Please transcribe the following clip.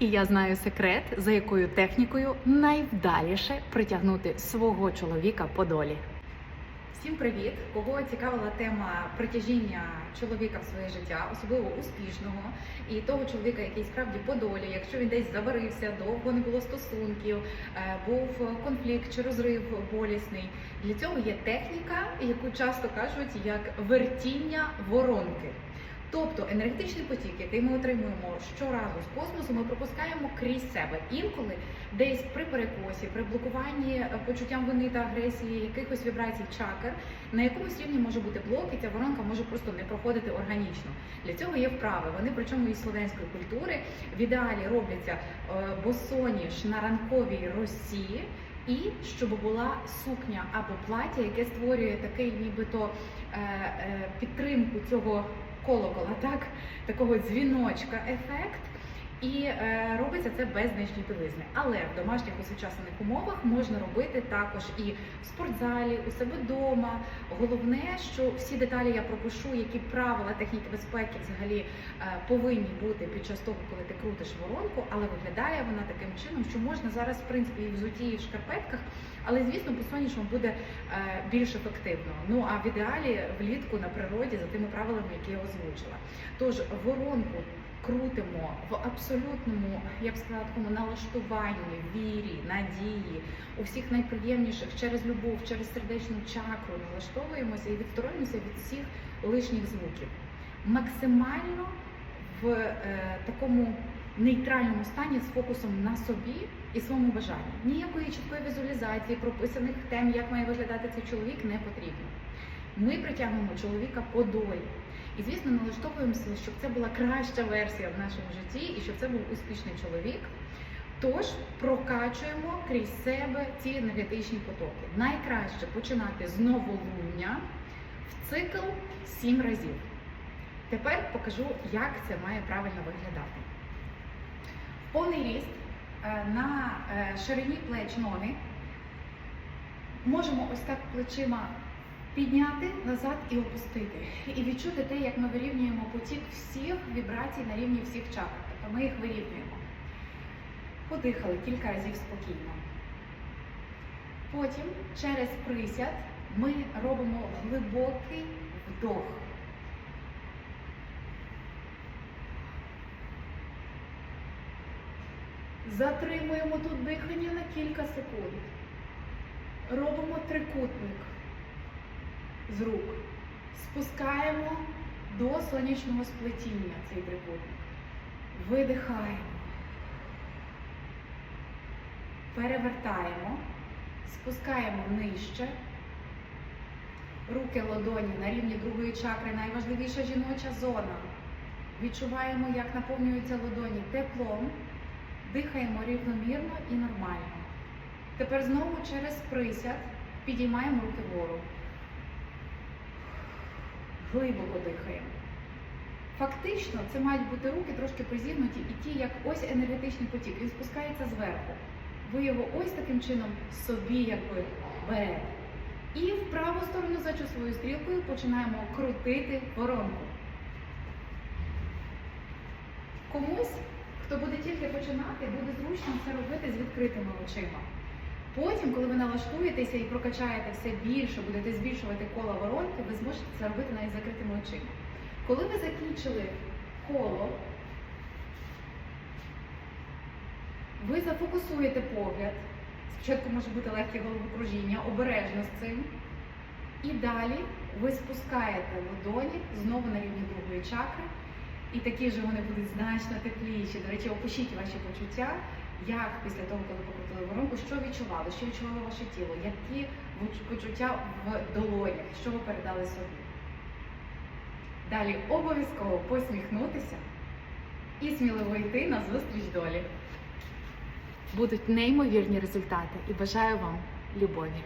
І я знаю секрет, за якою технікою найвдаліше притягнути свого чоловіка по долі. Всім привіт! Кого цікавила тема притяжіння чоловіка в своє життя, особливо успішного, і того чоловіка, який справді по долі, якщо він десь заварився, довго не було стосунків, е, був конфлікт чи розрив болісний. Для цього є техніка, яку часто кажуть як вертіння воронки. Тобто енергетичний потік, який ми отримуємо щоразу з космосу, ми пропускаємо крізь себе. Інколи десь при перекосі, при блокуванні е, почуттям вини та агресії, якихось вібрацій чакр, на якомусь рівні може бути блок, і ця воронка може просто не проходити органічно. Для цього є вправи. Вони причому із слов'янської культури в ідеалі робляться е, босоніж на ранковій росі. І щоб була сукня або плаття, яке створює такий, нібито е, е, підтримку цього колокола, так такого дзвіночка ефект. І е, робиться це без нижньої білизни. Але в домашніх осучаснених умовах можна робити також і в спортзалі, у себе вдома. Головне, що всі деталі я пропишу, які правила техніки безпеки взагалі е, повинні бути під час того, коли ти крутиш воронку, але виглядає вона таким чином, що можна зараз, в принципі, і в взуті, і в шкарпетках, але звісно, по сонячному буде е, більш ефективно. Ну а в ідеалі влітку на природі за тими правилами, які я озвучила. Тож воронку крутимо в абсолютному, я б сказала, такому налаштуванні, вірі, надії, у всіх найприємніших через любов, через сердечну чакру налаштовуємося і відсторонюємося від всіх лишніх звуків. Максимально в е, такому нейтральному стані з фокусом на собі і своєму бажанні. Ніякої чіткої візуалізації, прописаних тем, як має виглядати цей чоловік, не потрібно. Ми притягнемо чоловіка по долі. І, звісно, налаштовуємося, щоб це була краща версія в нашому житті і щоб це був успішний чоловік. Тож прокачуємо крізь себе ці енергетичні потоки. Найкраще починати з новолуння в цикл 7 разів. Тепер покажу, як це має правильно виглядати. Повний ріст е, на е, ширині плеч ноги. Можемо ось так плечима підняти назад і опустити. І відчути те, як ми вирівнюємо потік всіх вібрацій на рівні всіх чакр. Тобто ми їх вирівнюємо. Подихали кілька разів спокійно. Потім через присяд ми робимо глибокий вдох. Затримуємо тут дихання на кілька секунд. Робимо трикутник з рук. Спускаємо до сонячного сплетіння цей трикутник. Видихаємо. Перевертаємо. Спускаємо нижче. Руки ладоні на рівні другої чакри, найважливіша жіноча зона. Відчуваємо, як наповнюються ладоні теплом. Дихаємо рівномірно і нормально. Тепер знову через присяд підіймаємо руки вгору. Глибоко дихаємо. Фактично, це мають бути руки трошки призігнуті і ті, як ось енергетичний потік. Він спускається зверху. Ви його ось таким чином собі якби берете. І в праву сторону за часовою стрілкою починаємо крутити воронку. Комусь, хто буде тільки починати, буде зручно це робити з відкритими очима. Потім, коли ви налаштуєтеся і прокачаєте все більше, будете збільшувати коло воронки, ви зможете це робити навіть закритими очима. Коли ви закінчили коло, ви зафокусуєте погляд. Спочатку може бути легке головокружіння, обережно з цим. І далі ви спускаєте ладоні знову на рівні другої чакри. І такі ж вони будуть значно тепліші. До речі, опишіть ваші почуття, як після того, коли покрутили воронку, що відчували, що відчувало ваше тіло, які почуття в долонях, що ви передали собі. Далі обов'язково посміхнутися і сміливо йти на зустріч долі. Будуть неймовірні результати і бажаю вам любові.